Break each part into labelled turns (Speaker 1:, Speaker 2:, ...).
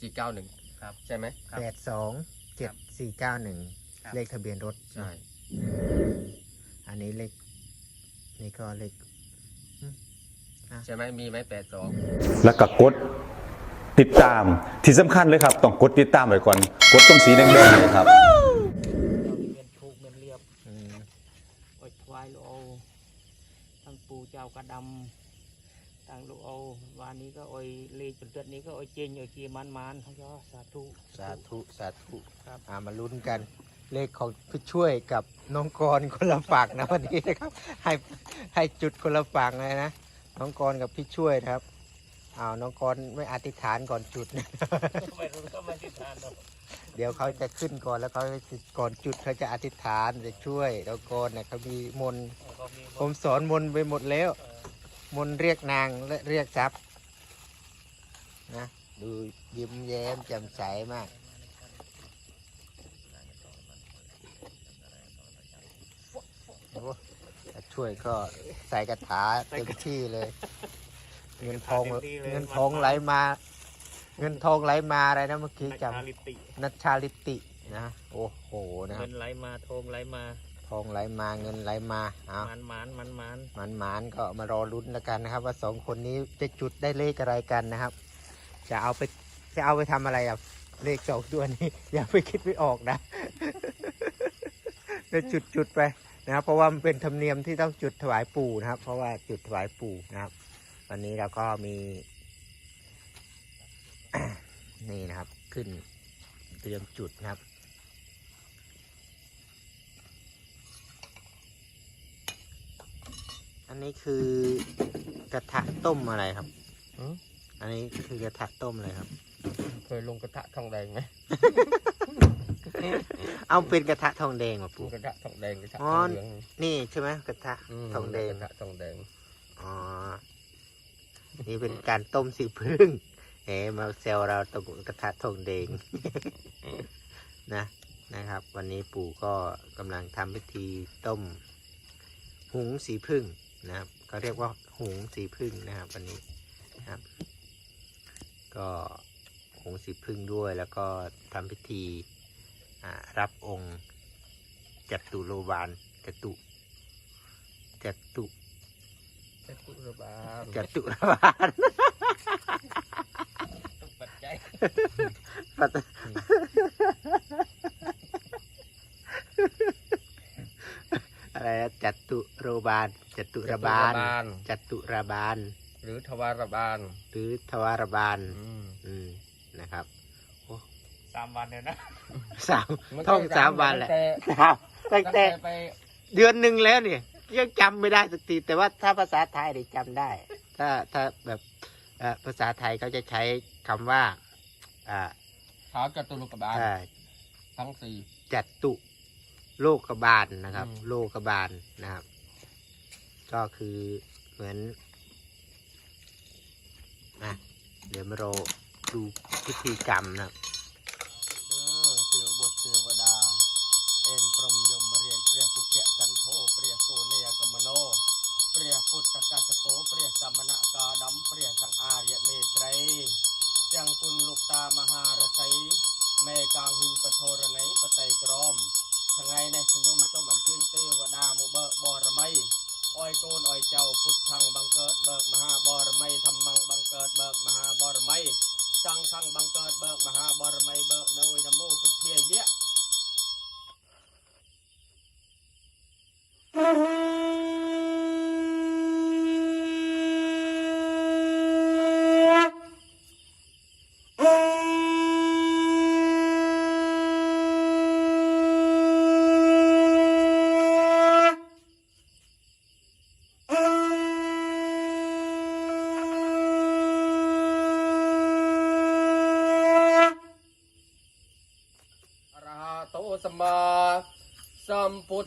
Speaker 1: สี่เก้าหนึ่ง
Speaker 2: ครับ
Speaker 1: ใช่ไหม
Speaker 2: ครับ
Speaker 3: แปดสองเจ็ดสี่เก้าหนึ่ง
Speaker 2: ครับ
Speaker 3: เลขทะเบียนรถ
Speaker 1: ใช่
Speaker 3: อันนี้เลขนี่ก็เลข
Speaker 1: ใช่ไหมมีไหมแปดสอง
Speaker 4: แล้วก็กดติดตามที่สำคัญเลยครับ ต้องกดติดตามไว้ก่อนกดตรงสีแดงๆเนี่ยครับ
Speaker 2: เรามีเงินถูกเงินเรียบ
Speaker 3: อืม
Speaker 2: อดถวายลูกเอาทั้งปู่เจ้ากระดำ ทั้งลูกเอาวานนี้ก็ออยเลจนเตือนนี้ก็ออยเจงออยเกียมันมันเขาก็สาธุ
Speaker 3: สาธุ สาธุ
Speaker 2: ครับ
Speaker 3: อ่ามาลุ้นกัน เลขของพี่ช่วยกับน้องกรณ์คนละฝั่งนะวันนี้นะครับ ให้ให้จุดคนละฝั่งเลยนะน้องกรณ์กับพี่ช่วยนะครับอ้าวน้องกรณ์ไม่อธิษฐานก่อนจุดนะ
Speaker 2: ไม่รู้ก็ไม่ติดทานหรอก
Speaker 3: เดี๋ยวเขาจะขึ้นก่อนแล้วเขาจะก่อนจุดเขาจะอธิษฐานจะช่วยน้องกรณ์เนี่ยเขามีมนต์
Speaker 2: ก็มี
Speaker 3: ผมสอนมนต์ไปหมดแล้ว
Speaker 2: เออ
Speaker 3: มนต์เรียกนางและเรียกทรัพย์นะดูยิ้มแย้มแจ่มใสมากโอ้แต่ช่วยก็ใส่กระถาเต็มที่เลย เงินทองเงินทองไหลมา เงินทองไหลมาอะไรนะเมื่อกี้จ
Speaker 2: นาลิติำ
Speaker 3: นัชชาลิตินะ โอ้โหนะค
Speaker 2: เงิ
Speaker 3: รับ
Speaker 2: นไหลมาทองไหลมา
Speaker 3: ทองไหลมาเงินไหลมาเอา
Speaker 2: มันมันมันมัน
Speaker 3: หมานหมานๆก็มารอลุ้นแล้วกันนะครับ ว่าสองคนนี้จะจุดได้เลขอะไรกันนะครับ จะเอาไปจะเอาไปทำอะไรอะเลขสองตัวนี้ อย่าไปคิดไม่ออกนะจะจุดจุดๆไปนะครับ เพราะว่ามันเป็นธรรมเนียมที่ต้องจุดถวายปู่นะครับ เพราะว่าจุดถวายปู่นะครับ วันนี้เราก็มี นี่นะครับ ขึ้นเตรียมจุดนะครับ อันนี้คือกระทะต้มอะไรครับ อันนี้คือกระทะต้มอะไรครับ
Speaker 1: เคยลงกระทะทองแดงไหม
Speaker 3: เอาเป็นกระทะทองแดงมา
Speaker 1: ปู
Speaker 3: ปู่
Speaker 1: กระทะทองแดงกระทะ
Speaker 3: อ๋
Speaker 1: ท
Speaker 3: อ
Speaker 1: องเหลือง
Speaker 3: นี่ใช่ไหมกระทะ
Speaker 1: ม
Speaker 3: ทองแดง
Speaker 1: กระทะทองแดง
Speaker 3: อ๋อ นี่เป็นการต้มสีพึ่งเอ๋มาเซลเราตรงกระทะทองแดงนะนะครับ วันนี้ปู่ก็กำลังทำพิธีต้ม หุงสีพึ่ง นะครับเขาเรียกว่าหุงสีพึ่งนะครับวันนี้นะครับ ก็หุงสีพึ่งด้วย แล้วก็ทำพิธีอ่ารับองค์จัตุโลบาลจตุจตุ
Speaker 1: เจ้ากุระบาล
Speaker 3: จตุรบาล
Speaker 2: ต้องปัจจัย
Speaker 3: ปัต อะไรนะจตุโรบาลจตุรบาล
Speaker 1: ล
Speaker 3: จตุรบาล
Speaker 1: หรือทวารบาล
Speaker 3: หรือทวารบาล
Speaker 1: อืม
Speaker 3: อืมนะครับ
Speaker 2: สามวันเลยนะ
Speaker 3: สาม
Speaker 1: มัน
Speaker 3: ท่อง
Speaker 1: ก็
Speaker 3: สามวันแหละ
Speaker 1: ตั้งแต่
Speaker 3: ครับตั้ง
Speaker 1: ตั้ง
Speaker 3: แต่
Speaker 1: แต่ไป
Speaker 3: เดือนหนึ่งแล้วเนี่ยยังจำไม่ได้สักทีแต่ว่าถ้าภาษาไทยเนี่ยจำได้ ถ้าถ้าแบบเอ่อภาษาไทยเขาจะใช้คำว่าอ่า
Speaker 1: เท้าจตุโลกบาล
Speaker 3: อ่า
Speaker 1: ทั้งสี่
Speaker 3: จัตุ โลกบาลนะครับ
Speaker 1: อืม
Speaker 3: โลกบาลนะครับ ก็คือเหมือนอะเดี๋ยวมาเราดูพิธีกรรมนะครับ
Speaker 1: เด้อเทวบุตรเทวดา เอ็นพรหมยมเรียกเปรียสุเกะจันโทเปรียโกเนียกมโนเปรียพุทธกัสสโปเปรียสัมมณกาดัมเปรียสังอาริยเมตไตรจังคุณลูกตามหารไสยแม่กางหิงปโทรไนปไตยกรอม ថ្ងៃនេះខ្ញុំសូមអញ្ជើញទេវតាមកបើកបរមីអោយកូនអោយចៅពុទ្ធังបង្កើតបើកមហាបរមីធម្មังបង្កើតបើកមហាបរមីចង់ខាងបង្កើតបើកមហាបរមីបើកនៅនមោពុទ្ធាយៈ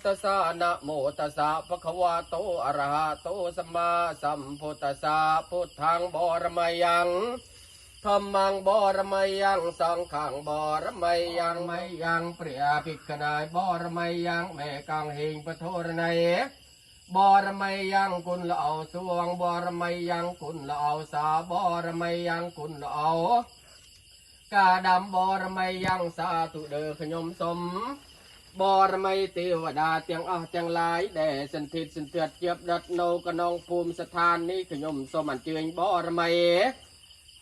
Speaker 1: สัสสะนะโมตัสสะภะคะวะโตอะระหะโตสัมมาสัมพุทธัสสะพุทธังบรมยังธรรมังบรมยังสังฆังบรมยังไม่ยังเปรียภิกขนายบรมยังแม่กังเฮงปะโทรนัยบรมยังกุลละเอาสวงบรมยังกุลละเอาสาบรมยังกุลละเอากาดำบรมยังสาธุเดอขยมสมบรมัยเดาเตียงอ้อเตียงหลายแด่สันทิตสันเตือดเจียบดัดโนกะนองภูมิสถานนี้ขยมสม បរមីទេវតាទាំងអស់ទាំងឡាយដែលសន្ធិទ្ធសន្ធិទ្ធជាប់ដិតនៅក្នុងភូមិស្ថាននេះខ្ញុំសូមអញ្ជើញបរមី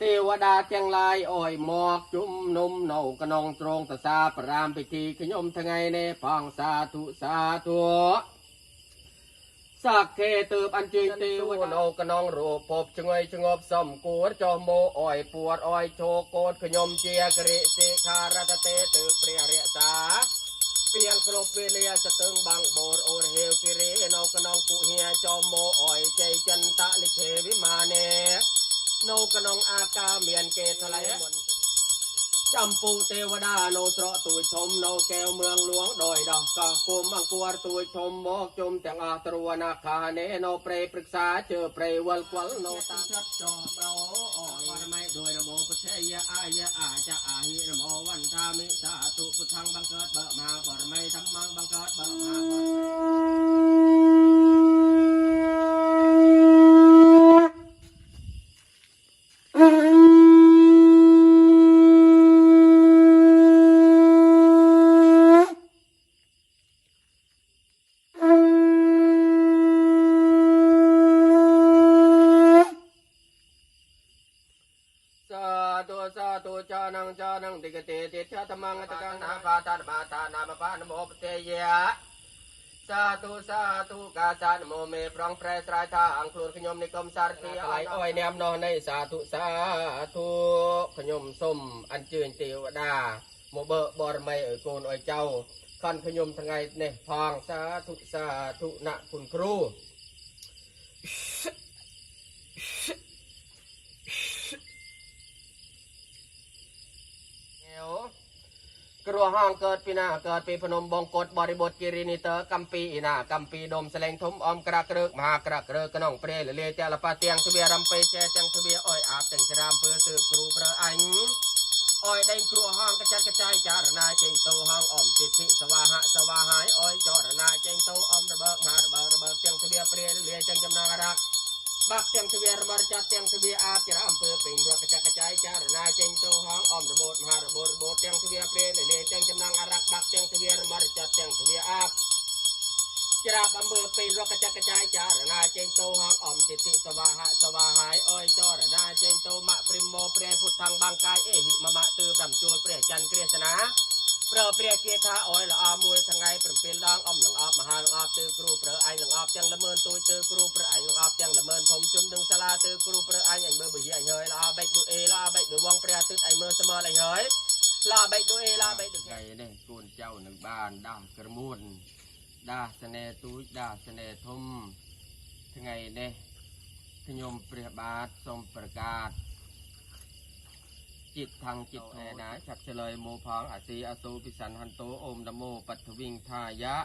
Speaker 1: ទេវតាទាំងឡាយអោយមកជុំនុំនៅក្នុងត្រង់សាសាប្រាំពិធីខ្ញុំថ្ងៃនេះផងសាធុសាធុសាខេទើបអញ្ជើញទេវតាក្នុងរូបភពឆ្ងុយឆ្ងប់សំគួរចោះមកអោយពួតអោយឈោកូនខ្ញុំជាគរិសិខារតទេទើបព្រះរក្សា ពីងគ្រប់វេលាស្ទឹងបាំងបូរអូរហេវគិរីនៅក្នុងពុហិយាចោមមោអយចៃចន្ទលិខេវិមានេនៅក្នុងអាកាមានគេថ្លៃមុន ចំពូទេវតានៅត្រកទួយធំនៅកែវមឿងលួងដោយដោះកោះគុំអង្គរទួយធំមកជុំទាំងអស់ទ្រួណាខានេនៅព្រៃព្រឹក្សាជើព្រៃវល់គល់នៅតាមឆាត់ចោបោអបរមៃដោយរមោពធិយអាយអាចអាហិរមោវន្តាមិសាទុពុទ្ធំបង្កើតបើមហាបរមៃធម្មងបង្កើតបើមហាបរមៃ សាសានមោមេប្រងប្រែស្រ័យថាអង្គខ្លួនខ្ញុំនិគមសារគីអីអុយនាមនោះនៃសាធុសាធុខ្ញុំសូមអញ្ជើញទេវតាមកបើបរមីឲ្យកូនឲ្យចៅកាន់ខ្ញុំថ្ងៃនេះផងសាធុសាធុណគុណគ្រូ គ្រោះហងកើតពីណាកើតពីភ្នំបងកត់បរិបុត្រគិរីនីតើកម្ពីណាកម្ពីដុំសលែងធំអមក្រាក់ក្រឹកមហាក្រាក់ក្រឹកក្នុងព្រៃលលាតលបទាំងទ្វារំពេចេទាំងទ្វាអយអាបទាំងច្រាមពើទើគ្រូប្រើអញអយដេញគ្រោះហងកចាត់កចាយចារណាចេញទៅហងអមទិដ្ឋិសវាហៈសវាហាយអយចរណាចេញទៅអមរបើកមហារបើករបើកទាំងទ្វាព្រៃលលាទាំងចំណារក្រាក់ បាក់ទាំងទ្វាររបស់ចាត់ទាំងទ្វារអាភិរអំពើពេញរត់កចាក់កចាយចារណាចេញទៅហងអមរបូតមហារបូតរបូតទាំងទ្វារព្រេលលាទាំងចំណងអរៈបាក់ទាំងទ្វាររបស់ចាត់ទាំងទ្វារអាច្រាបអំពើពេញរត់កចាក់កចាយចារណាចេញទៅហងអមទិតិសវាហៈសវាហាយអើយចរណាចេញទៅមៈព្រិមោព្រះពុទ្ធังបង្កាយអេហិមមៈទើប្រាំជួលព្រះច័ន្ទគ្រាសនា ប្រើព្រះគាថាអោយល្អមួយថ្ងៃ7ដងអំលងអបមហាលងអបទើគ្រូប្រើអញលងអបទាំងល្មើនទួយទើគ្រូប្រើអញលងអបទាំងល្មើនធំជុំនឹងសាលាទើគ្រូប្រើអញអញមើលបុជាអញហើយល្អបេកដូចអេល្អបេកដូចវងព្រះទឹកអញមើលស្មើអញហើយល្អបេកដូចអេល្អបេកដូចថ្ងៃនេះគួនចៅនឹងបានដាស់ក្រមួនដាស់ស្នេហ៍ទួយដាស់ស្នេហ៍ធំថ្ងៃនេះខ្ញុំព្រះបាទសូមប្រកាស จังละเมินตุยตือครูเปรไอหลังอาบจังละเมินทมจุมดึงสลาตือครูเปรไออย่างเบอร์บุญใหญ่เฮยละอาใบดูเอละอาใบดูวังเปรียตือไอเมื่อเสมอไรเฮยละใบดูเอละใบดูไงเนี่ยกูนเจ้าหนึ่งบ้านด่ากระมุนด่าเสน่ตุยด่าเสน่ทมทั้งไงเนี่ยขยมเปรียบาททรงประกาศจิตแทนะฉับเฉลยโมพังอาศีอสูปิสันหันโตโอมดโมปัทวิงทายะ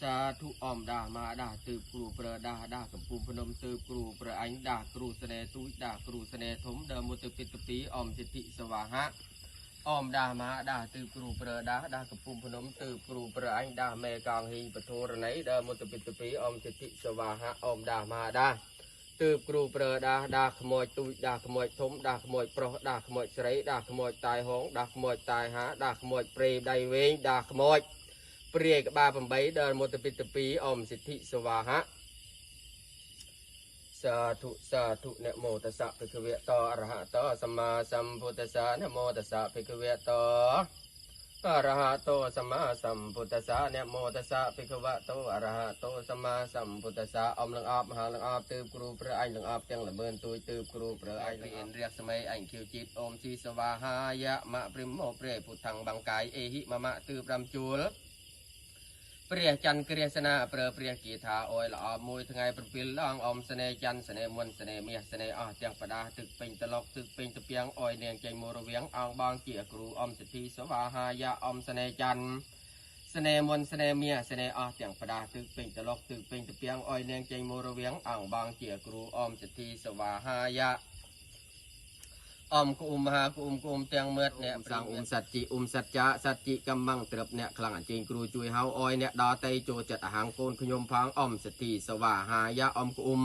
Speaker 1: สาธุออมดามาดาตืบกรูเปรดาดากับปูพนมตืบกรูเปรอังดากรูเสนตุดากรูเสนทมเดมุตปิตปีออมสิทธิสวาหะออมดามาดาตืบกรูเปรดาดากับปูพนมตืบกรูเปรอังดาเมกังหิปโทรไนเดมุตปิตปีออมสิทธิสวาหะออมดามาดา ទើបគ្រូប្រើដាស់ដាស់ខ្មោចទូចដាស់ខ្មោចធំដាស់ខ្មោចប្រុសដាស់ខ្មោចស្រីដាស់ខ្មោចតាយហងដាស់ខ្មោចតាយហាដាស់ខ្មោចព្រេដៃវែងដាស់ខ្មោចព្រាយក្បាល8ដល់មុទពិតទី2អមសិទ្ធិសវាហៈសាធុសាធុនមោតសៈភិក្ខវេតអរហតសម្មាសម្ពុទ្ធសានមោតសៈភិក្ខវេត อะระหะโตสัมมาสัมพุทธัสสะนะโมตัสสะภิกขเวโตสัมมาสัมพุทธัสสะนโมตัสสะภิกขวะโตอะระหะโตสัมมาสัมพุทธัสสะอมลังอาบมหาลังอาบตืบครูพระอังลังอาบจังละเมินตุยตืบครูพระอันเรียนเรียกสมัยอังคิวจิตอมชีสวาหายะมะปริมโมเปรพุทธังบังกายเอหิมะมะตืบรำจูล เปรียจันเกรียสนาเปรเปรียกีทาโอยละอมวยทั้งไงเป็นปิลล่างอมเสนจันเสนมวนเสนเมียเสน่อเตียงประดาตึกเป็นตลกตึกเป็นตะเปียงออยเนียงใจโมระเวียงอ่างบางเจียกรูอมสิทธิสวาหายะอมเสนจันเสนมวนเสนเมียเสน่อเตียงประดาตึกเป็นตลกตึกเป็นตะเปียงออยเนียงใจโมระเวียงอ่างบางเจียกรูอมสิทธิสวาหายะออมกุมมหา អមគុំមហាគុំគុំទាំងមិត្តអ្នកប្រាំងអ៊ុំសច្ចិអ៊ុំសច្ចាសច្ចិកម្មងត្រឹបអ្នកខ្លាំងអញ្ជើញគ្រូជួយហៅអោយអ្នកដតៃចូលចិត្តអាហាងកូនខ្ញុំផងអមសទ្ធិសវាហាយាអមគុំ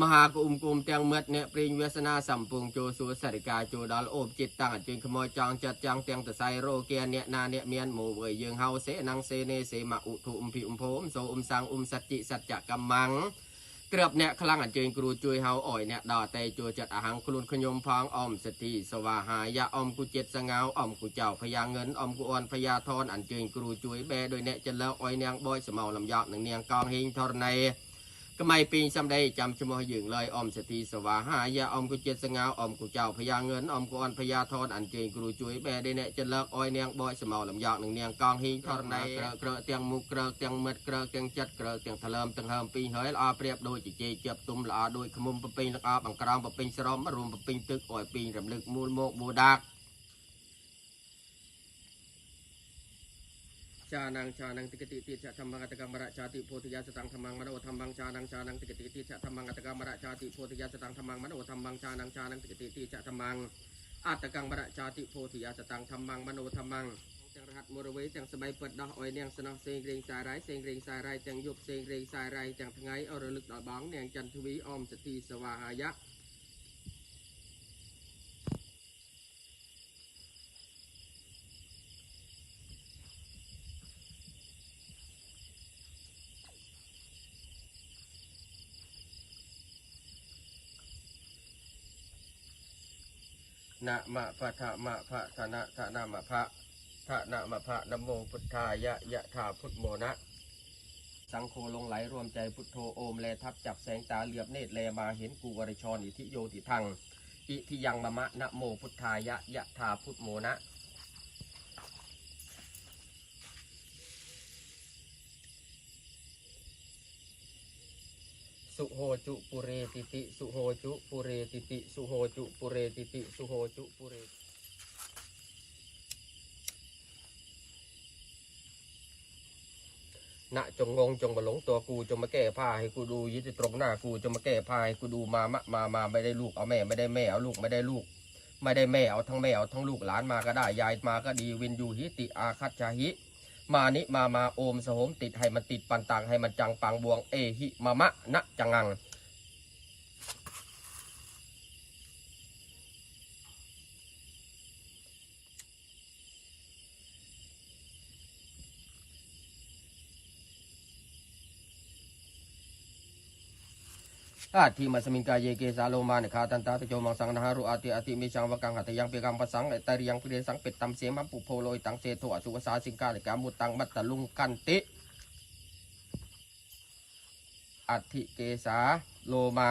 Speaker 1: មហាគុំគុំទាំងមិត្តអ្នកព្រៀងវាសនាសំពងចូលសួរសរិកាចូលដល់អូបចិត្តតាំងអញ្ជើញខ្មោចចង់ចាត់ចាំងទាំងតសៃរោគៀអ្នកណាអ្នកមានមូវើយើងហៅសេណងសេនេសេមកឧធុអ៊ុំភិអ៊ុំភោមសូអ៊ុំសាំងអ៊ុំសច្ចិសច្ចកម្មង เกือบเนี่ยคลังอันเจงครูจุยเฮาอ่อยเนี่ยดอเตยจัวจัดอาหารคลุนขยมพองอมสติสวาหายาอมกุเจ็ดสงาวอมกุเจ้าพยาเงินอมกุอ่อนพยาทอนอันเจงครูจุยแบโดยเนี่ยจะแล้วอ่อยเนียงบอยสมอลำยอหนึ่งเนียงกองเฮงทอรใน ក្មៃពីងសំដីចាំឈ្មោះយើងឡើយអមសទីសវាហាយាអមគុចិត្តសងៅអមគុចៅភយាងឿនអមគួនភយាថនអញ្ជើញគ្រូជួយបែដេអ្នកចលកអយនាងបយសមោលំយ៉កនឹងនាងកងហ៊ីងធរណៃក្រើក្រើទាំងមុខក្រើទាំងមិត្តក្រើទាំងចិត្តក្រើទាំងថ្លើមទាំងហើមពីងហើយល្អប្រៀបដូចជជែកជាប់ទុំល្អដូចខ្មុំប្រពេញល្អបង្ក្រោមប្រពេញស្រមរួមប្រពេញទឹកអយពីងរំលឹកមូលមកបូដាក ចានងចានងតិកតិតិចធម្មងតកម្មរៈចាតិពោធិយាសតង្ធម្មងមនោធម្មងចានងចានងតិកតិតិចធម្មងតកម្មរៈចាតិពោធិយាសតង្ធម្មងមនោធម្មងចានងចានងតិកតិតិចធម្មងអតកម្មរៈចាតិពោធិយាសតង្ធម្មងមនោធម្មងទាំងរហ័តមរវេទាំងស្បៃពិតដោះអយនាងស្នោះសេងរេងសារាយសេងរេងសារាយទាំងយប់សេងរេងសារាយទាំងថ្ងៃអរលឹកដល់បងនាងចន្ទទ្វីអមសទីសវាហាយៈ นะมะพะทะมะพะทะนะทะนะมะพะทะนะมะพะนะโมพุทธายะยะถาพุทโมนะ สังโฆลงไหลรวมใจพุทโธโอมแลทับจับแสงตาเหลือบเนตรแลมาเห็นกูวริชรอิทิโยติทัง อิทิยังมะมะนะโมพุทธายะยะถาพุทโมนะ สุโหจุปุเรติติ สุโหจุปุเรติติ สุโหจุปุเรติติ สุโหจุปุเรณจงงงจงมาหลงตัวกูจงมาแก้ผ้าให้กูดูยึดตรงหน้ากูจงมาแก้ผ้าให้กูดูมามะมามาไม่ได้ลูกเอาแม่ไม่ได้แม่เอาลูกไม่ได้ลูก ไม่ได้แม่เอาทั้งแม่เอาทั้งลูกหลานมาก็ได้ยายมาก็ดีวินยูหิติอาคัจจาหิ มานิมามาโอมสโหมติดให้มันติดปันตังให้มันจังปังบวงเอหิมามะนะจังงั อาทิมาสมิงกายเยเกสาโลมาเนคาตันตาตะโจมังสังนาหารุอาติอาติมิชังวกังหัตยังเปกังปะสังไตริยังเปรียสังเป็ดตำเสียมัมปุโพโลยตังเสโทอสุวสาสิงกาลิกามุตังมัตตลุงกันติอัติเกสาโลมา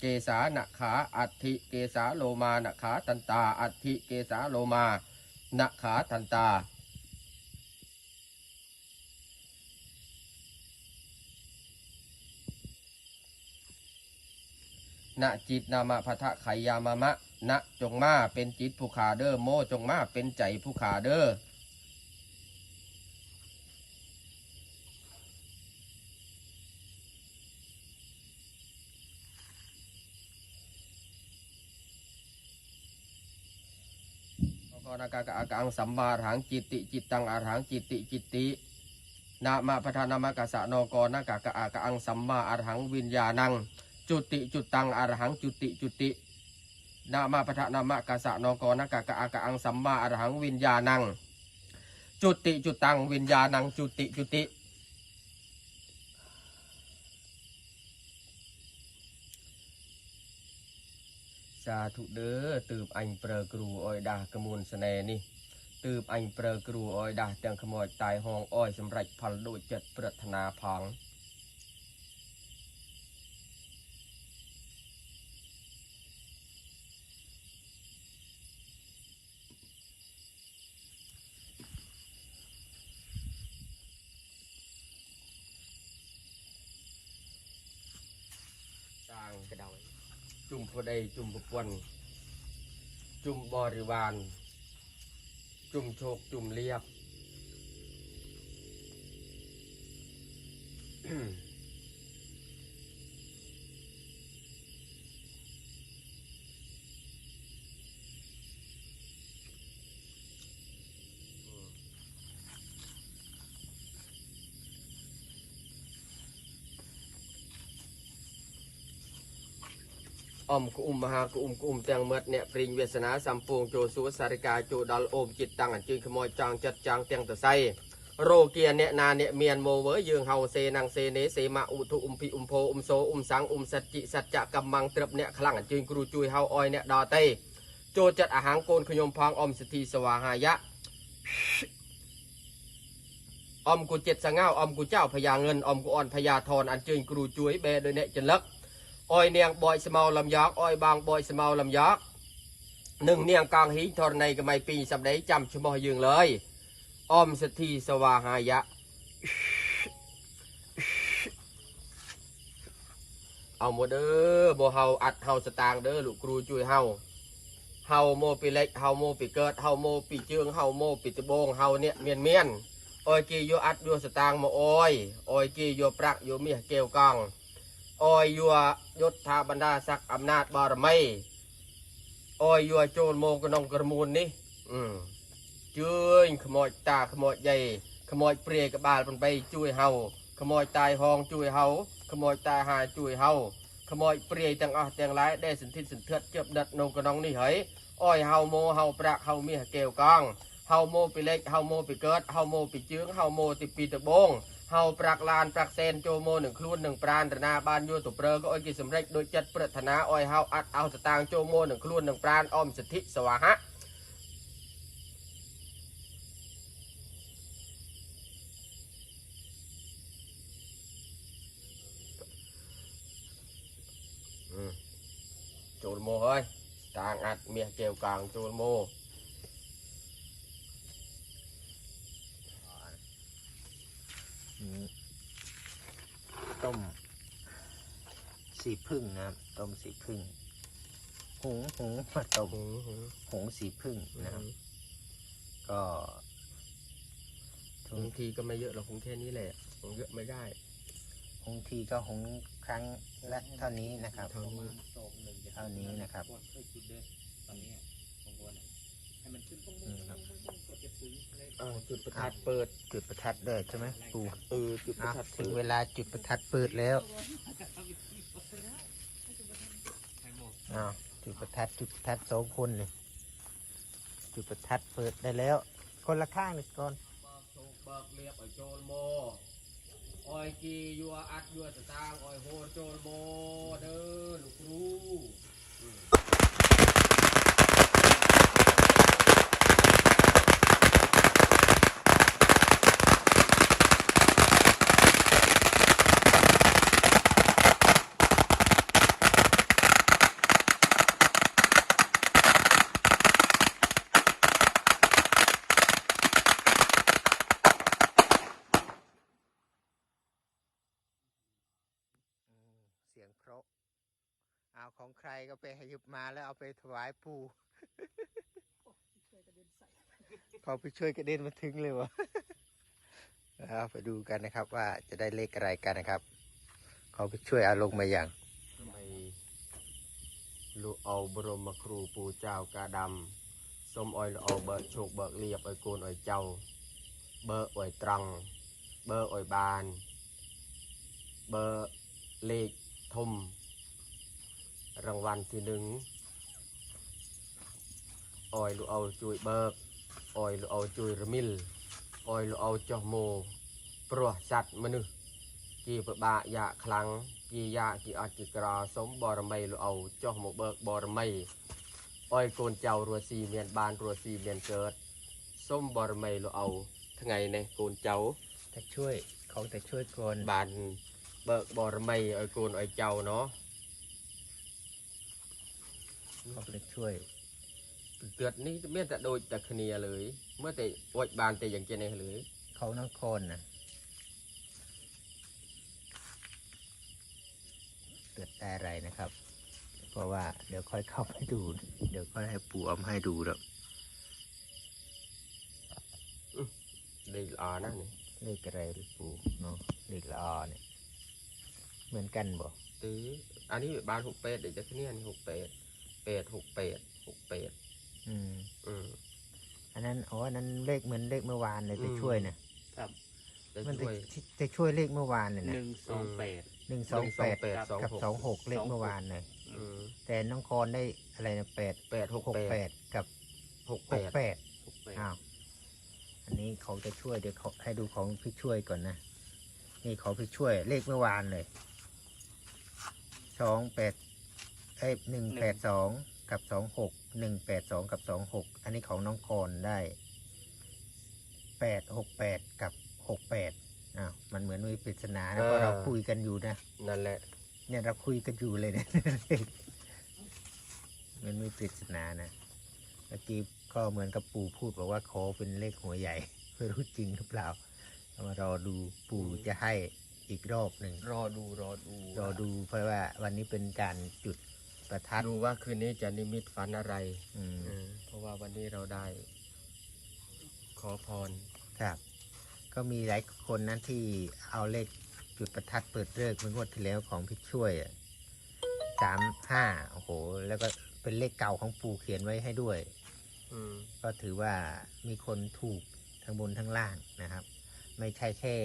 Speaker 1: เกสานะขาอัติเกสาโลมานะขาตันตาอัติเกสาโลมานะขาตันตา ณจิตนามะพะทะไขยามามะณจงมาเป็นจิตผู้ขาเดอ้อโมจงมาเป็นใจผู้ขาเด้อก็นากากะอากังสัมมารหังจิตติจิตตังอรหังจิตติจิตตินะมะพะทานามะกะสะนกอนากากะอากังสัมมาอรหังวิญญาณัง จุติจุตังอรหังจุติจุตินามาปะทะนามะกะสะนอกนะกะกะอากะอังสัมมาอรหังวิญญาณัง จุติจุตังวิญญาณังจุติจุติสาธุเด้อตืบอันเปรกรูออยดากระมวลสนนี่ตืบอันเปรกรูออยดาแต่งขโมยตายห้องอ้อยสำเร็จพลโดยจัดปรารถนาพัง ต่างกระดอย จุ่ใดจุ่มปวน จุ่มบริวาร จุ่มโชคจุ่มเรียบ អំគុំមហាគុំគុំទាំងមិត្តអ្នកព្រីងវាសនាសំពងចូលសួរសារិកាចូលដល់អូមចិត្តតាំងអញ្ជើញខ្មោចចង់ចិត្តចង់ទាំងទស័យរោគាអ្នកណាអ្នកមានមោវើយើងហៅសេណាំងសេនេសេម៉ាឧទុអ៊ុំភីអ៊ុំភោអ៊ុំសូអ៊ុំសាំងអ៊ុំសិតជីសัจចកម្មងត្រឹបអ្នកខ្លាំងអញ្ជើញគ្រូជួយហៅអោយអ្នកដតេចូលចិត្តអាហាងកូនខ្ញុំផងអ៊ុំសិទ្ធិសវាហាយៈអ៊ុំគូចិត្តសង្ហៅអ៊ុំគូចៅភយាងិនអ៊ុំគូអនភយាធនអញ្ជើញគ្រូជួយបែដោយអ្នកចលឹក អយនាងបួយស្មោលំយកអយបងបួយស្មោលំយកនឹងនាងកងហ៊ីងធរណីកមៃពីសម្ដីចាំឈ្មោះយើងឡើយអមសិទ្ធិសវាហាយៈអមដឺបើហៅអាត់ហៅស្តាងដឺលោកគ្រូជួយហៅហៅមកពីលេខហៅមកពីកើតហៅមកពីជើងហៅមកពីត្បូងហៅនេះមានមានអយគេយកអាត់យកស្តាងមកអយអយគេយកប្រាក់យកមាសកែវកង់ អយយួរយុទ្ធថាបណ្ដាស័កអំណាចបរមីអយយួរចូលមកក្នុងក្រមួននេះជឿញខ្មោចតាខ្មោចយាយខ្មោចព្រាយក្បាល8ជួយហៅខ្មោចតាយហងជួយហៅខ្មោចតាហាជួយហៅខ្មោចព្រាយទាំងអស់ទាំងឡាយដែលសន្ធិទ្ធសន្ធិទ្ធជាប់ដិតនៅក្នុងនេះហើយអយហៅម៉ូហៅប្រាក់ហៅមាសកែវកង់ហៅម៉ូពីលេខហៅម៉ូពីកើតហៅម៉ូពីជើងហៅម៉ូទីពីដបង ហៅប្រាក់ឡានប្រាក់សែនចូលមកនឹងខ្លួននឹងប្រានរណាបានយល់ទៅប្រើក៏អុយគេសម្រេចដោយចិត្តប្រាថ្នាអុយហៅអាត់អោសតាងចូលមកនឹងខ្លួននឹងប្រានអមសិទ្ធិសវហៈចូលមកហើយតាងអាត់មាសកែវកາ
Speaker 3: ງចូលមក พึ่งนะครับต้มสีพึ่งหุงหุงมาต้มหุงสีพึ่งนะครับ ก็
Speaker 1: บางทีก็ไม่เยอะหรอกคงแค่นี้แหละคงเยอะไม่ได้
Speaker 3: หุงทีก็หุงครั้งละเท่านี้นะครับ
Speaker 1: เท่านี้
Speaker 3: เท่านี้นะครับอืมครับ
Speaker 1: อ่าจุดประทัดเปิด
Speaker 3: จุดประทัดด้วยใช่ไหมปู
Speaker 1: เออจุดประ
Speaker 3: อะ
Speaker 1: ทัด
Speaker 3: ถึ
Speaker 1: เปิ
Speaker 3: ง
Speaker 1: ด
Speaker 3: เวลาจุดประทัดเปิดแล้ว อ้าวจุดประทัดจุดประทัดสองคนเลยจุดประทัดเปิดได้แล้ว คนละข้างเลยก่อน
Speaker 1: บิกโชคเบิกเรียบไอโจรโมออยกียัวอัดยัวสตางออยโหโจรโมเด้อลูกครูอืม
Speaker 3: เสียงเพราะเอาของใครก็ไปให้หยิบ มาแล้วเอาไปถวายปู่เขาไปช่วยกระเด็นมาถึงเลยวะเอาไปดูกันนะครับ ว่าจะได้เลขอะไรกันนะครับ เขาไปช่วยเอาลงมาอย่าง
Speaker 1: ทำไมลูกเอาบรมครูปู่เจ้ากาดำส้มออยเอาเบิกโชคเบิกเรียบไอ้โกนไอ้เจ้า เบิกไอ้ตรัง เบิกไอ้บาน เบอร์เลขทม រង្វាន់ទី1អយលោកអោជួយបើកអយលោកអោជួយរមិលអយលោកអោចោះមកព្រោះសัตว์មនុស្សជាពិបាកយ៉ាខ្លាំងជាយ៉ាជាអត់ជាក្រសូមបរមីលោកអោចោះមកបើកបរមីអយកូនចៅរស់ស៊ីមានបានរស់ស៊ីមានកើតសូមបរមីលោកអោថ្ងៃនេះកូនចៅតែជួយខោតែជួយកូនបានបើកបរមីឲ្យកូនឲ្យចៅណោះ เขาเลยช่วยเตือดนี่เมื่อ
Speaker 3: แต่โดยแต่คเนี
Speaker 1: ยเลย เมื่
Speaker 3: อแต่อวย
Speaker 1: บานแต่อย่างเจเนเลย
Speaker 3: เขานครนะเตือดแต่อะไรนะครับ เพราะว่าเดี๋ยวค่อยเข้าไปดู เดี๋ยวค่อยให้ปู่อมให้ดูหรอ
Speaker 1: กเลขออนะนี่
Speaker 3: เลขอะไรหรือปู่เนาะเลขออเนี่ยเหมือนกันบ่
Speaker 1: ตื้ออันนี้บานหกเป็ดเดี๋ยวจะเนี่ยนหกเป็ด แปดหกแปดหกแปด
Speaker 3: อืม
Speaker 1: อืม
Speaker 3: อันนั้นอ๋อนั้นเลขเหมือนเลขเมื่อวานเลย
Speaker 1: อืจะ
Speaker 3: ช่วยเนี่ย
Speaker 1: ค
Speaker 3: รับ
Speaker 1: มัน
Speaker 3: จะจะช่วยเลขเมื่อวานเลยนะ
Speaker 2: หนึ่งสองแปด
Speaker 3: หนึ่งสองแปดกับสองหกเลขเมื่อวานเลยแต่น้องคอนได้อะไรนะแปด
Speaker 1: แปดหก
Speaker 3: หก
Speaker 1: แปด
Speaker 3: กับ
Speaker 1: หกแปด
Speaker 3: แปดอ้าวอันนี้ของจะช่วยเดี๋ยวขอให้ดูของพี่ช่วยก่อนนะนี่ของพี่ช่วยเลขเมื่อวานเลยสองแปด เอ้ยหนึ่งแปดสองกับสองหกหนึ่งแปดสองกับสองหกอันนี้ของน้องคอนได้แปดหกแปดกับหกแปดอ้าวมันเหมือนมีปริศนานะเพราะเราคุยกันอยู่นะ
Speaker 1: นั่นแหละ
Speaker 3: เนี่ยเราคุยกันอยู่เลยเนี่ยมันไม่ปริศนานะเมื่อกี้ก็เหมือนกับปู่พูดบอกว่าขอเป็นเลขหัวใหญ่ไม่รู้จริงหรือเปล่าเอามารอดูปู่จะให้อีกรอบหนึ่ง
Speaker 1: รอดูรอดู
Speaker 3: รอดูเพราะว่าวันนี้เป็นการจุด ประทัด
Speaker 1: ดูว่าคืนนี้จะนิมิตฝันอะไร
Speaker 3: อืม
Speaker 1: เออเพราะว่าวันนี้เราได้ ขอพร
Speaker 3: ครับ ก็มีหลายคนนั้นที่เอาเลขจุดประทัดเปิดเลิกษ์เมื่องวดที่แล้วของพี่ช่วยสามห้าโอ้โห แล้วก็เป็นเลขเก่าของปู่เขียนไว้ให้ด้วย
Speaker 1: อืม
Speaker 3: ก็ถือว่ามีคนถูกทั้งบนทั้งล่างนะครับ ไม่ใช่แค่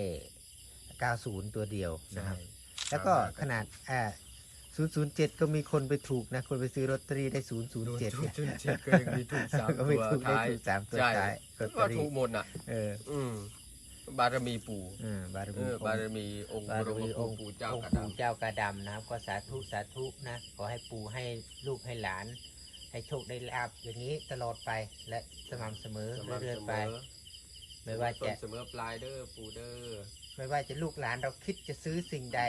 Speaker 3: 90 ตัวเดียวนะ
Speaker 1: ใช่
Speaker 3: ครับแล้วก็ขนาดอ่า007ก็มีคนไปถูกนะ คนไปซื้อลอตเตอรี่ได้
Speaker 1: ดู
Speaker 3: 007
Speaker 1: จุด
Speaker 3: เนี่ย
Speaker 1: จุดเจ็ดก็ยังมีถูกสาม
Speaker 3: ก็
Speaker 1: ตั
Speaker 3: ไม่
Speaker 1: ว
Speaker 3: ถูกได้
Speaker 1: ท้าย
Speaker 3: ถูกสามตัว
Speaker 1: ใช่
Speaker 3: ท้ายลอตเต
Speaker 1: ก็
Speaker 3: อรี่
Speaker 1: ถูกหมดอะ
Speaker 3: เออ
Speaker 1: อืมบารมีปู่
Speaker 3: เออบาร
Speaker 1: เอ
Speaker 3: มี
Speaker 1: อ
Speaker 3: องค์
Speaker 1: บารมีองค์
Speaker 3: บาร
Speaker 1: บรม
Speaker 3: มี
Speaker 1: ค
Speaker 3: อ
Speaker 1: รู
Speaker 3: งค์
Speaker 1: ปู่เจ้า
Speaker 3: องค์
Speaker 1: กระ
Speaker 3: ปู่
Speaker 1: ดำ
Speaker 3: เจ้ากระดำนะครับ ก็สาธุสาธุนะ ขอให้ปู่ให้ลูกให้หลาน ให้โชคได้ลาบอย่างนี้ตลอดไปและสม่ำเสมอ
Speaker 1: สม่ำ
Speaker 3: เรื่อย
Speaker 1: เส
Speaker 3: ๆ
Speaker 1: ม
Speaker 3: ไป
Speaker 1: อ
Speaker 3: ไม่ว่า
Speaker 1: ต้
Speaker 3: จะ
Speaker 1: นเสมอปลายเด้อปู่เด้อ
Speaker 3: ไม่ว่าจะลูกหลานเราคิดจะซื้อสิ่งใด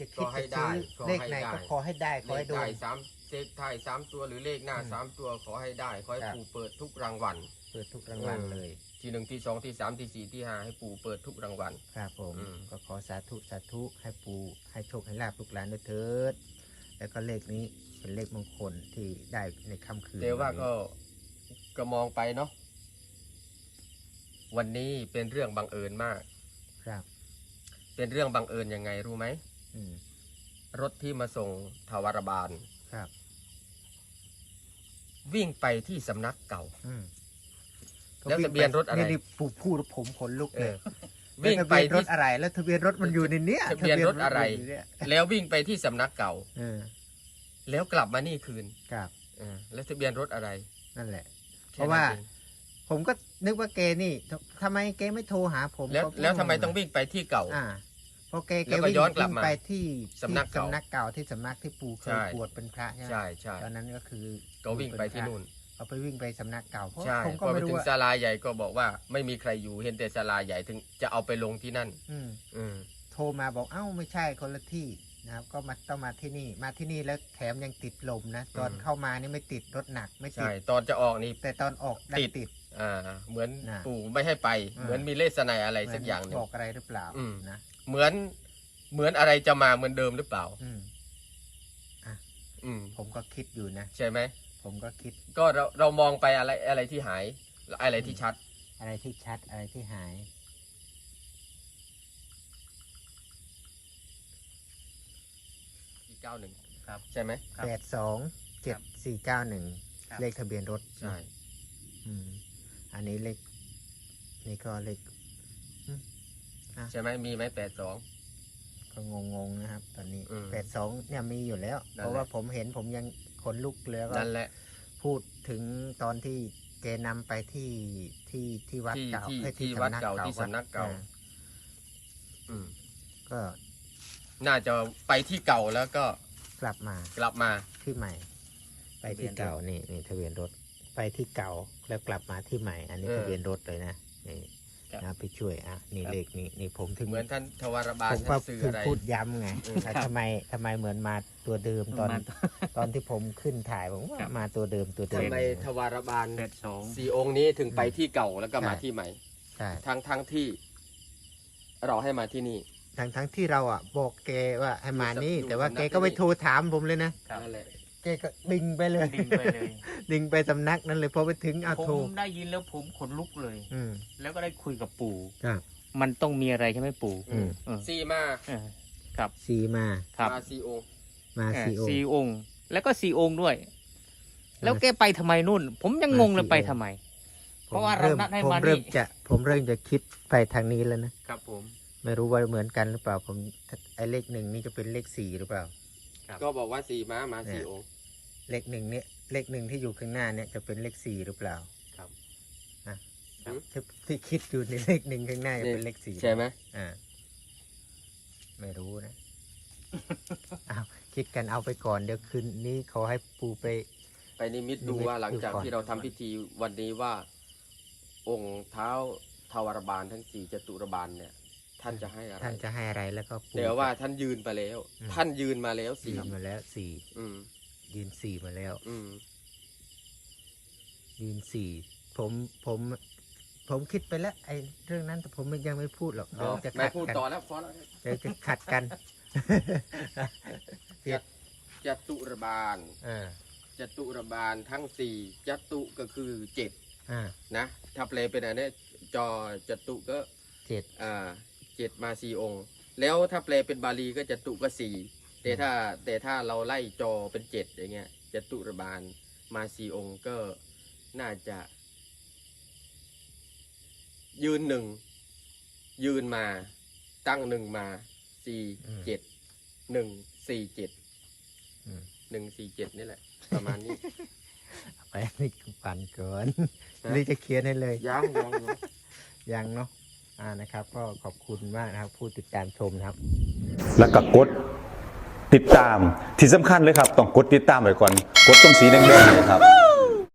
Speaker 3: จะคิด
Speaker 1: ก็ให้
Speaker 3: จะซื้อ
Speaker 1: ได้ขอ
Speaker 3: เลข
Speaker 1: ให้
Speaker 3: ไหน
Speaker 1: ได้
Speaker 3: ก็ขอให้ได้ขอ
Speaker 1: เล
Speaker 3: ให้
Speaker 1: ข
Speaker 3: โด
Speaker 1: ท้านยสามเลขท้ายสามตัวหรือเลขหน้า
Speaker 3: อืม
Speaker 1: สามตัวขอให้ได้ ขอให้
Speaker 3: ครับ
Speaker 1: ปู่เปิดทุกรางวัล
Speaker 3: เปิดทุกรางวัล
Speaker 1: เออ
Speaker 3: เลย
Speaker 1: ที่หนึ่งที่สองที่สามที่สี่ที่ห้าให้ปู่เปิดทุกรางวัล
Speaker 3: ครับผม
Speaker 1: อืม
Speaker 3: ก็ขอสาธุสาธุให้ปูให้โชคให้ลาบลูกหลานด้วยเถิด แล้วก็เลขนี้เป็นเลขมงคลที่ได้ในค่ำคืน
Speaker 1: แต่ว่าก็
Speaker 3: นนี้
Speaker 1: ก็มองไปเนาะวันนี้เป็นเรื่องบังเอิญมาก
Speaker 3: ครับ
Speaker 1: เป็นเรื่องบังเอิญยังไงรู้ไหม
Speaker 3: อืม
Speaker 1: รถที่มาส่งทวารบาล
Speaker 3: ครับ
Speaker 1: วิ่งไปที่สำนักเก่า
Speaker 3: อืม
Speaker 1: แล้วทะเบียนรถอะไร
Speaker 3: นี่นี่ปูพูดแล้วผมขนลุก
Speaker 1: เอ
Speaker 3: เล
Speaker 1: อ
Speaker 3: ย
Speaker 1: วิ่ง
Speaker 3: แล้วทะ
Speaker 1: ไป
Speaker 3: เบียนร
Speaker 1: ที่
Speaker 3: ถอะไร แล้วทะเบียนรถมันอยู่ในเนี้ย
Speaker 1: ทะเบียนรถอะไร
Speaker 3: ทเบียนถมันยู่ในเนี่ย
Speaker 1: แล้ววิ่งไปที่สำนักเก่า
Speaker 3: เออ
Speaker 1: แล้วกลับมานี่คืน
Speaker 3: ครับ
Speaker 1: เออแล้วทะเบียนรถอะไร
Speaker 3: นั่นแหละ
Speaker 1: แค่
Speaker 3: เพราะว่า
Speaker 1: นั้นอง
Speaker 3: ผมก็นึกว่าเกนี่ททำไมเกไม่โทรหาผม
Speaker 1: แล้ว
Speaker 3: ก็พูด
Speaker 1: แล้วทำไมต้องวิ่งไปที่เก่า
Speaker 3: อ่าเพราะเกเก
Speaker 1: แล้วก็
Speaker 3: วิ่ง
Speaker 1: ย้อนกลับ
Speaker 3: วิ่ง
Speaker 1: มา
Speaker 3: ไปที่
Speaker 1: สำนักเก่า
Speaker 3: ที่สำนักเก่าที่สำนักที่ปู่เค
Speaker 1: ใช่
Speaker 3: ยบวชเป็นพระใช่ไหม
Speaker 1: ใช่ใช่
Speaker 3: ตอนนั้นก็คือ
Speaker 1: ก็วิ่งไปที่นู่น
Speaker 3: เอาไปวิ่งไปสำนักเก่าเพราะ
Speaker 1: ใช่
Speaker 3: ผมก็
Speaker 1: พอไป
Speaker 3: ไม่
Speaker 1: ถึ
Speaker 3: รู้
Speaker 1: ง
Speaker 3: ว่า
Speaker 1: ศาลาใหญ่ก็บอกว่าไม่มีใครอยู่เห็นแต่ศาลาใหญ่ถึงจะเอาไปลงที่นั่น
Speaker 3: อืม
Speaker 1: อืม
Speaker 3: โทรมาบอกเอ้าไม่ใช่คนละที่นะครับ ก็มาต้องมาที่นี่ มาที่นี่แล้วแถมยังติดลมนะ ตอนเข้ามานี่ไม่ติดรถหนักไม่ติ
Speaker 1: ใช่
Speaker 3: ด
Speaker 1: ตอนจะออกนี่
Speaker 3: แต่ตอนออกดัน
Speaker 1: ติด
Speaker 3: ติด
Speaker 1: อ่า เหมือน
Speaker 3: น่ะ
Speaker 1: ปู่ไม่ให้ไป
Speaker 3: อ่า
Speaker 1: เหมือนมีเลสไนยอะไรสักอย่างหนึ่ง
Speaker 3: บอกอะไรหรือเปล่า
Speaker 1: อืม
Speaker 3: นะ
Speaker 1: เหมือนเหมือนอะไรจะมาเหมือนเดิมหรือเปล่า
Speaker 3: อืม
Speaker 1: อืม
Speaker 3: ผมก็คิดอยู่นะ
Speaker 1: ใช่ไหม
Speaker 3: ผมก็คิด
Speaker 1: ก็เราเรามองไปอะไรอะไรที่หาย อะไรที่ชัด
Speaker 3: อะไรที่ชัดอะไรที่หาย
Speaker 1: ที่เก้าหนึ่ง
Speaker 2: ครับ
Speaker 1: ใช่ไหม
Speaker 2: ครับ
Speaker 3: แปดสองเจ็ดสี่เก้าหนึ่ง
Speaker 2: ครับ
Speaker 3: เลขทะเบียนรถ
Speaker 1: ใช่
Speaker 3: อืม อันนี้เลขนี่ก็เลข
Speaker 1: ใช่ไหมมีไหมแปดสอง
Speaker 3: ก็งงๆนะครับ ตอนนี้
Speaker 1: อืม
Speaker 3: แปดสองเนี่ยมีอยู่แล้ว
Speaker 1: นั่นแหละ
Speaker 3: เพราะว่าผมเห็นผมยังขนลุกเลยก็
Speaker 1: นั่นแหละ
Speaker 3: พูดถึงตอนที่แกนำไปที่ที่ที่วัด
Speaker 1: ที่
Speaker 3: เก่า
Speaker 1: ที่
Speaker 3: เอ้ย
Speaker 1: ที่วัดเก่าที่สำนักเก่า
Speaker 3: อ่
Speaker 1: อืม
Speaker 3: ก็
Speaker 1: น่าจะไปที่เก่าแล้วก็
Speaker 3: กลับมาก
Speaker 1: ลับมา
Speaker 3: ที่ใหม่ ไปที่เก่านี่นี่ทะเบียนรถ ไปที่เก่า แล้วกลับมาที่ใหม่ อันนี้
Speaker 1: เออ
Speaker 3: ทะเบียนรถเลยนะนี่
Speaker 1: ครับ
Speaker 3: นะไปช่วยอะนี่เลขนี่นี่ผมถึง
Speaker 1: เหมือนท่านทวารบาล
Speaker 3: ผมก็
Speaker 1: ท่านสื่อ
Speaker 3: ถึง
Speaker 1: อะไร
Speaker 3: พูดย้ำไง
Speaker 1: เออ
Speaker 3: อะทำไมทำไมเหมือนมาตัวเดิมตอน
Speaker 2: มา
Speaker 3: ตอนที่ผมขึ้นถ่ายผมว่า
Speaker 2: ครับ
Speaker 3: มาตัวเดิมตัวเดิ
Speaker 1: ทำ
Speaker 3: ม
Speaker 1: ไมทวารบาล
Speaker 2: แปดสอง
Speaker 1: สี่องค์นี้ถึงไปที่เก่าแล้วก็มา
Speaker 3: ใช่
Speaker 1: ที่ใหม่
Speaker 3: ใช่
Speaker 1: ทั้งทั้งที่ เราให้มาที่นี่
Speaker 3: ทั้งทั้งที่เราอะบอกแกว่าให้มานี่
Speaker 1: อยู่
Speaker 3: แต่ว่า
Speaker 1: สำนัก
Speaker 3: แกก็ไป
Speaker 1: ที่นี่
Speaker 3: โทรถามผมเลยนะ
Speaker 2: ครับ
Speaker 1: นั่นแหละ
Speaker 3: แกก็ดึงไปเลย
Speaker 2: ดิ่งไปเลย
Speaker 3: ดึงไปสำนักนั้นเลยพอไปถึงเอา
Speaker 2: ผ
Speaker 3: โทร
Speaker 2: มได้ยินแล้วผมขนลุกเลย
Speaker 3: อืม
Speaker 2: แล้วก็ได้คุยกับปู่
Speaker 3: ครับ
Speaker 2: มันต้องมีอะไรใช่ไหมปู่
Speaker 3: อืม
Speaker 2: เออ
Speaker 1: สี่มา
Speaker 2: เออครับ
Speaker 3: สีมา
Speaker 2: ครับ
Speaker 1: มาสี่องค์
Speaker 3: มา
Speaker 2: เออ
Speaker 3: สีอง
Speaker 2: สี่
Speaker 3: ค์
Speaker 2: องค์ แล้วก็สี่องค์ด้วย แล้วแกไปทำไมนู่น ผมยังงงเลยไปทำไม เพราะว่าเรา
Speaker 3: ผม
Speaker 2: นัดให้
Speaker 3: ผม
Speaker 2: มา
Speaker 3: เริ่ม
Speaker 2: นี่
Speaker 3: จะผมเริ่มจะคิดไปทางนี้แล้วนะ
Speaker 2: ครับผม
Speaker 3: ไม่รู้ว่าเหมือนกันหรือเปล่าผมไอเลขหนึ่งนี่จะเป็นเลขสี่หรือเปล่า
Speaker 2: ครับ
Speaker 1: ก็บอกว่าสี่ม้ามาสี่
Speaker 3: เนี่ย
Speaker 1: องค์
Speaker 3: เลขหนึ่งเนี่ยเลขหนึ่งที่อยู่ข้างหน้าเนี่ยจะเป็นเลขสี่หรือเปล่า
Speaker 1: ครับ
Speaker 3: นะครับที่ที่คิดอยู่ในเลขหนึ่งข้างหน้าจะเป็นเลขสี่
Speaker 1: ใช่ไหม
Speaker 3: อ่าไม่รู้นะอ้าวคิดกันเอาไปก่อนเดี๋ยวคืนนี้ขอให้ปูไป
Speaker 1: ไปนิมิตดู
Speaker 3: นิมิต
Speaker 1: ว่าหลังจาก
Speaker 3: ดูก่อน
Speaker 1: ที่เราทำพิธีวันนี้ว่า องค์เท้าทวารบาลทั้งสี่จตุรบาลเนี่ย ท่านจะให้อะไร
Speaker 3: ท่านจะให้อะไรแล้วก็ปู
Speaker 1: เดี๋ยวว่าท่านยืนไปแล้ว
Speaker 3: อืม
Speaker 1: ท่านยืนมาแล้วสี่
Speaker 3: ยืนมาแล้วสี่
Speaker 1: อืม
Speaker 3: ยืนสี่มาแล้ว
Speaker 1: อืม
Speaker 3: ยืนสี่ผมผมผมคิดไปแล้ว ไอ้เรื่องนั้นแต่ผมยังไม่พูดหรอกเดี๋ยวจะ
Speaker 1: ไม่
Speaker 3: ขัด
Speaker 1: พูด
Speaker 3: กัน
Speaker 1: ต่อแล้วพอแล้ว
Speaker 3: เดี๋ยวจะขัดกันเปลี่ยน
Speaker 1: จตุรบาล
Speaker 3: อ่า
Speaker 1: จตุรบาลทั้งสี่จตุก็คือเจ็ด
Speaker 3: อ่า
Speaker 1: นะถ้าแปลเป็นอันเนี้ยจอจตุก็
Speaker 3: เจ็ด
Speaker 1: อ่า เจ็ดมาสี่องค์ แล้วถ้าแปลเป็นบาลีก็จตุก็สี่แต่ถ้าแต่ถ้าเราไล่จอเป็นเจ็ดอย่างเงี้ยจตุรบาลมาสี่องค์ก็น่าจะ ยืนหนึ่งยืนมาตั้งหนึ่งมาสี่เจ็ดหนึ่งสี่เจ็ด
Speaker 3: อืม
Speaker 1: หนึ่งสี่เจ็ดนี่แหละ ประมาณนี้
Speaker 3: เอาไปนี่ปั่นเกิน
Speaker 1: ฮะ
Speaker 3: หรือจะเขียนให้เลย
Speaker 1: ยังยังยัง
Speaker 3: ยังเนาะ อ่านะครับ ก็ขอบคุณมากนะครับผู้ติดตามชมนะครับ
Speaker 4: แล้วก็กดติดตามที่สำคัญเลยครับ ต้องกดติดตามไว้ก่อน กดตรงสีแดงๆเนยครับ